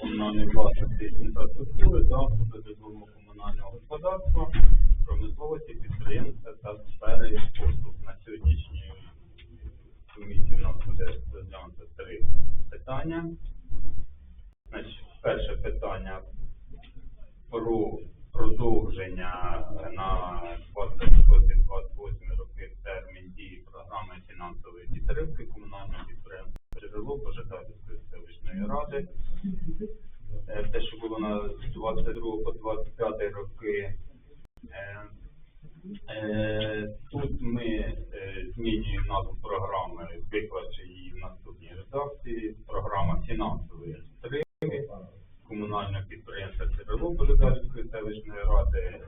комунальної власності інфраструктури та житлового комунального господарства, промисловості, підприємства та сфери послуг. На сьогоднішній комісії у нас буде розглянуто три питання. Значить, перше питання про продовження на 28 роки термін дії програми фінансової підтримки комунального підприємства джерело Пожитавської селищної ради. Е, Те, що було на 22 по 25 роки. Е, е, Тут ми змінюємо назву програми, виклавши її в наступній редакції. Програма фінансової підтримки комунального підприємства Джерело Божедарської селищної ради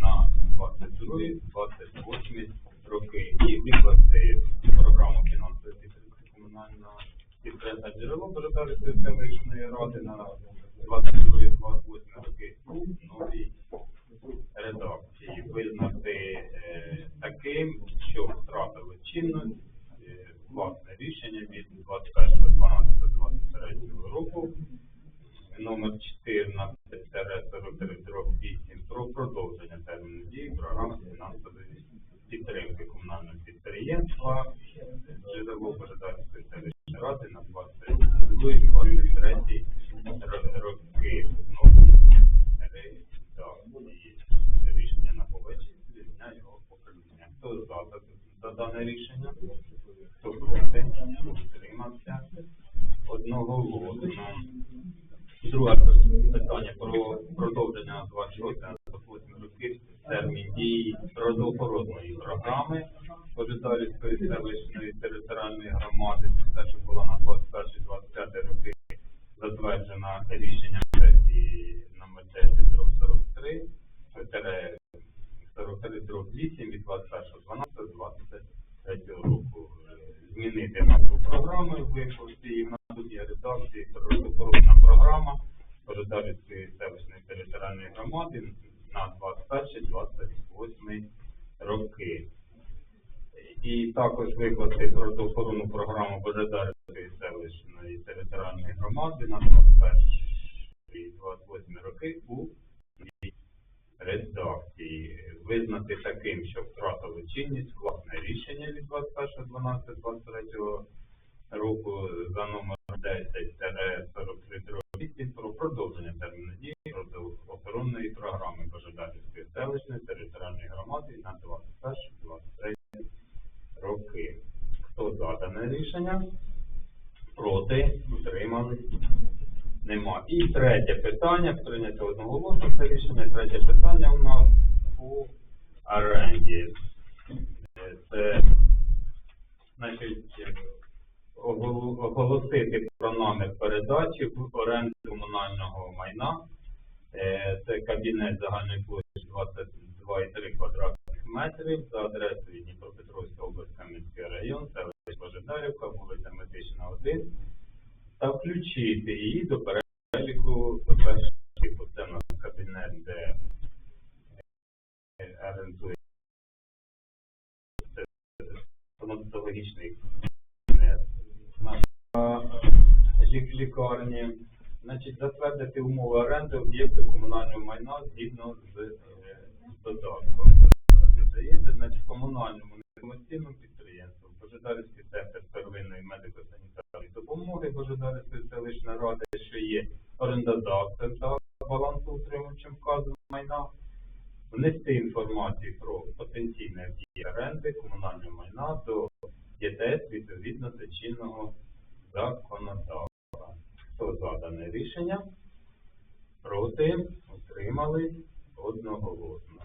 на 22-28 підприємства Джерело Божедарської селищної ради на 22-28 роки. У новій редакції. Визнати е, таким, що втратило чинність е, власне рішення від 21.12.23 року. Номер 14-43-8 про продовження терміну дії програми фінансової проти? Питання про продовження 26 на 28 років термін дії природоохоронної програми Пожитарівської селищної територіальної громади, що була на 21-25 роки, затверджена рішенням сесії номер 10 43 43 8 від 21.12.23 року. Змінити назву програми, викласти її в наступній редакції природоохоронна програма Пожитарівської селищної територіальної громади на 21-28 роки. І також викласти природоохоронну програму Пожитарівської селищної територіальної громади на 21-28 роки у редакції. Визнати таким, що втратило чинність власне рішення 21.12.23 року за номером 10-43 про продовження терміну дії охоронної програми Божедарівської селищної територіальної громади на 21-23 роки. Хто за дане рішення? Проти? Утримались? Нема. І третє питання, прийнято одноголосно це рішення. Третє питання у нас у оренді. Це, значить, оголосити про намір передачі в оренду комунального майна. Е, Це кабінет загальної площі 22,3 квадратних метрів за адресою Дніпропетровська область, Кам'янський район, селище Божедарівка, вулиця Медична 1 та включити її до переліку стоматологічний лікарні. Значить, затвердити умови оренди об'єкту комунального майна згідно з е, додатком. Здається, значить, комунальному некомерційному підприємству Божедарівський центр первинної медико-санітарної допомоги Божедарівської селищної ради, що є орендодавцем та балансоутримувачем вказаного майна, внести інформацію про потенційне дії оренди комунального майна до ЄТС відповідно до чинного законодавства. Хто за дане рішення? Проти? отримали Одноголосно.